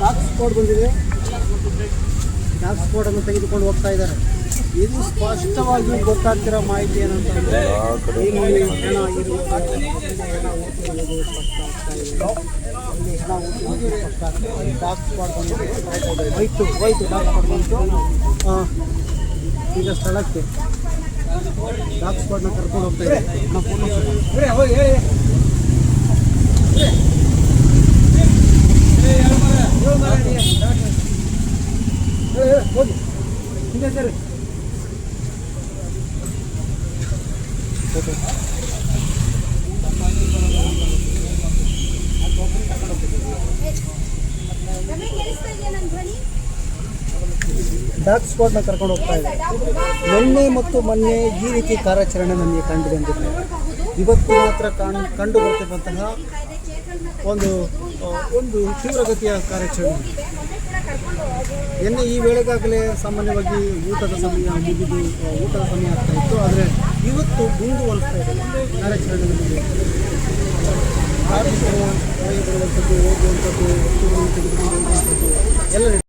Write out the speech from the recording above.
Dock spot ಬಂದಿದೆ dark spot ಅನ್ನು ತೆಗೆದುಕೊಂಡು ಹೋಗ್ತಾ ಇದ್ದಾರೆ ಇದು ಸ್ಪಷ್ಟವಾಗಿ ಗೊತ್ತಾಗ್ತಿರೋ ಮಾಹಿತಿ ಏನಂತಂದ್ರೆ ಇಲ್ಲಿ ಹೆಣ ಸ್ಪಷ್ಟ ಡಾಕ್ ಸ್ಪಾಟ್ ಬಂದಿದೆ ಹೋಯ್ತು ಹೋಯ್ತು ಡಾಕ್ ಸ್ಪಾಟ್ ಬಂತು ಈಗ ಸ್ಥಳಕ್ಕೆ ಡಾಕ್ ಸ್ಪಾಟ್ನ ಕರ್ಕೊಂಡು ಹೋಗ್ತಾ ಇದೆ ಹೋಗಿ ಹಿಂದೆ ನ ಕರ್ಕೊಂಡು ಹೋಗ್ತಾ ಇದೆ. ನಿನ್ನೆ ಮತ್ತು ಮೊನ್ನೆ ಈ ರೀತಿ ಕಾರ್ಯಾಚರಣೆ ನಮಗೆ ಕಂಡು ಬಂದಿದೆ. ಇವತ್ತು ಮಾತ್ರ ಕಂಡು ಬರ್ತಿರುವಂತಹ ಒಂದು ಒಂದು ತೀವ್ರಗತಿಯ ಕಾರ್ಯಾಚರಣೆ ನಿನ್ನೆ ಈ ವೇಳೆಗಾಗಲೇ ಸಾಮಾನ್ಯವಾಗಿ ಊಟದ ಸಮಯ ಮುಗಿದು ಊಟದ ಸಮಯ ಆಗ್ತಾ ಇತ್ತು ಆದರೆ ಇವತ್ತು ಮುಂದುವರಿಸ್ತಾ ಇದೆ ಕಾರ್ಯಾಚರಣೆ ನಮಗೆ ಕಾರ್ಮಿಕರು ಹೊರಗೆ ಬರುವಂಥದ್ದು ಹೋಗುವಂಥದ್ದು ವಸ್ತುಗಳನ್ನು ಹೋಗುವಂಥದ್ದು ಎಲ್ಲ